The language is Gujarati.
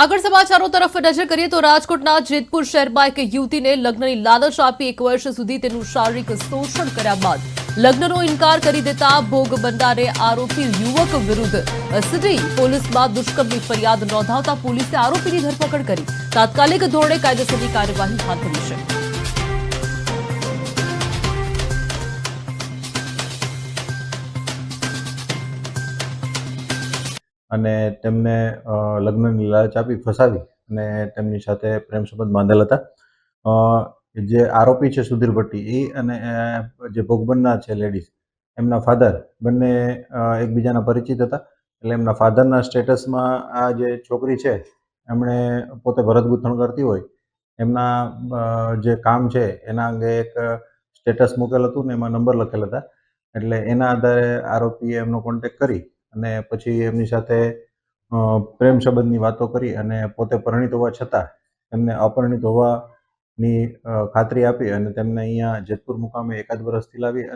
આગળ સમાચારો તરફ નજર કરીએ તો રાજકોટના જેતપુર શહેરમાં એક યુવતીને લગ્નની લાલચ આપી એક વર્ષ સુધી તેનું શારીરિક શોષણ કર્યા બાદ લગ્નનો ઇનકાર કરી દેતા ભોગ બનનારે આરોપી યુવક વિરુદ્ધ સિટી પોલીસમાં દુષ્કર્મની ફરિયાદ નોંધાવતા પોલીસે આરોપીની ધરપકડ કરી. તાત્કાલિક ધોરણે કાયદેસરની કાર્યવાહી હાથ ધરી છે. અને તેમને લગ્નની લાલચ આપી, ફસાવી અને તેમની સાથે પ્રેમ સંબંધ બાંધેલ હતા. જે આરોપી છે સુધીર ભટ્ટી, એ અને જે ભોગ છે લેડીઝ એમના ફાધર બંને એકબીજાના પરિચિત હતા. એટલે એમના ફાધરના સ્ટેટસમાં આ જે છોકરી છે, એમણે પોતે ભરત ગૂંથણ કરતી હોય, એમના જે કામ છે, એના અંગે એક સ્ટેટસ મૂકેલ હતું ને એમાં નંબર લખેલ હતા. એટલે એના આધારે આરોપીએ એમનો કોન્ટેક કરી અને પછી એમની સાથે પ્રેમ સંબંધની વાતો કરી અને પોતે પરિણીત હોવા છતાં એમને અપરિણીત હોવાની ખાતરી આપી અને તેમને અહીંયા જેતપુર મુકામે એકાદ વર્ષથી લાવી